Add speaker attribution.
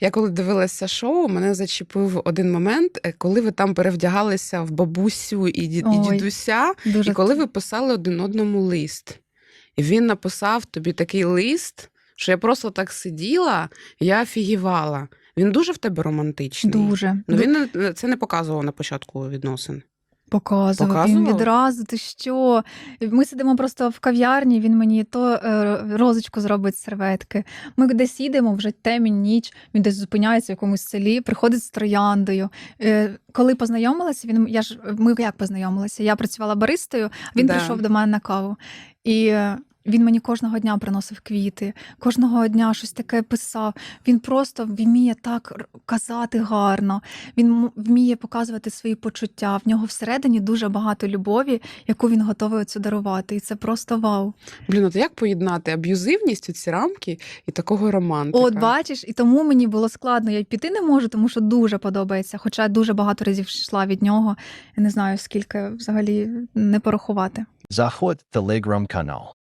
Speaker 1: Я коли дивилася шоу, мене зачепив один момент, е, коли ви там перевдягалися в бабусю і, ді- і
Speaker 2: Ой,
Speaker 1: дідуся,
Speaker 2: Дуже
Speaker 1: і коли ви писали один одному лист. І він написав тобі такий лист, що я просто так сиділа, я офігівала. Він дуже в тебе романтичний.
Speaker 2: дуже
Speaker 1: Ну він не- це не показував на початку відносин.
Speaker 2: Показував. Він відразу. Ти що? Ми сидимо просто в кав'ярні. Він мені то е, розочку зробить з серветки. Ми десь їдемо, вже темінь, ніч. Він десь зупиняється в якомусь селі, приходить з трояндою. Е, коли познайомилася, він я ж ми як познайомилися? Я працювала баристою, він
Speaker 1: Да.
Speaker 2: прийшов до мене на каву. І е, він мені кожного дня приносив квіти, кожного дня щось таке писав. Він просто вміє так казати гарно. Він вміє показувати свої почуття. В нього всередині дуже багато любові, яку він готовий оцю дарувати. І це просто вау.
Speaker 1: Блін, от як поєднати аб'юзивність у ці рамки і такого романтика?
Speaker 2: От бачиш, і тому мені було складно. Я й піти не можу, тому що дуже подобається. Хоча я дуже багато разів йшла від нього. Я не знаю скільки взагалі не порахувати.
Speaker 3: Заходь Telegram канал.